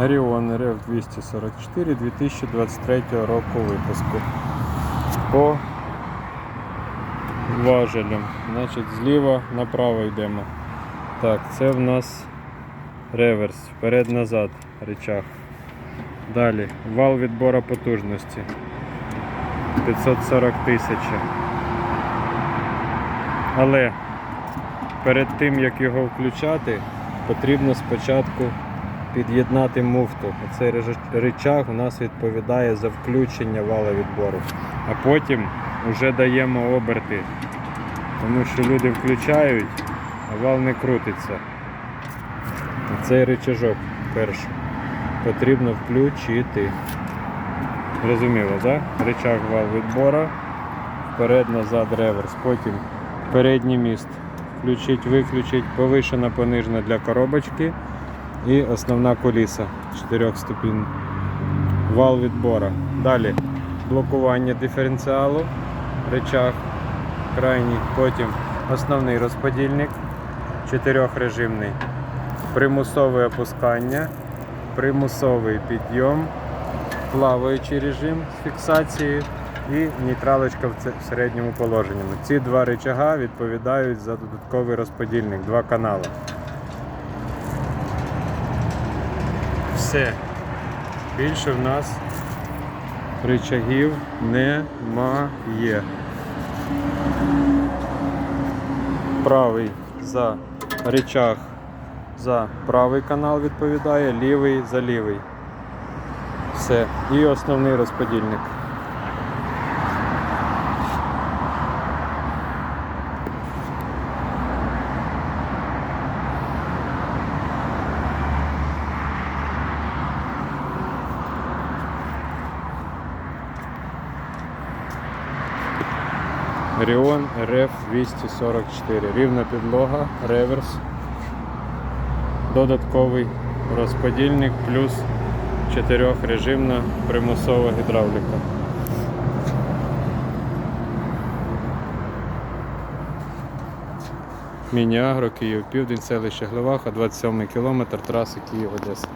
Orion RF 244 2023 року випуску. По важелям. Значить, зліва направо йдемо. Так, це в нас реверс, вперед-назад речах. Далі вал відбору потужності 540 тисяч. Але перед тим як його включати, потрібно спочатку під'єднати муфту. Цей речах у нас відповідає за включення вала відбору. А потім вже даємо оберти. Тому що люди включають, а вал не крутиться. Цей рычажок перший потрібно включити. Зрозуміло, так? Да? Вал відбора, вперед, назад, реверс. Потім передній міст. Включить, виключить, повишена, понижена для коробочки і основна коліса 4 ступінь. Вал відбора. Далі блокування диференціалу, рычаг крайній, потім основний розподільник, чотирьохрежимний, примусове опускання, примусовий підйом, плаваючий режим з фіксацією і нейтралочка в середньому положенні. Ці два рычага відповідають за додатковий розподільник, два канали. Все. Більше в нас ричагів немає. Правий за речах за правий канал відповідає, лівий за лівий. Все. І основний розподільник. Ріон RF 244. Рівна підлога, реверс, додатковий розподільник плюс чотирьохрежимна примусова гідравліка. Міні-Агро, Київ, Південь, селище Гливаха, 27 кілометр траси Київ-Одеса.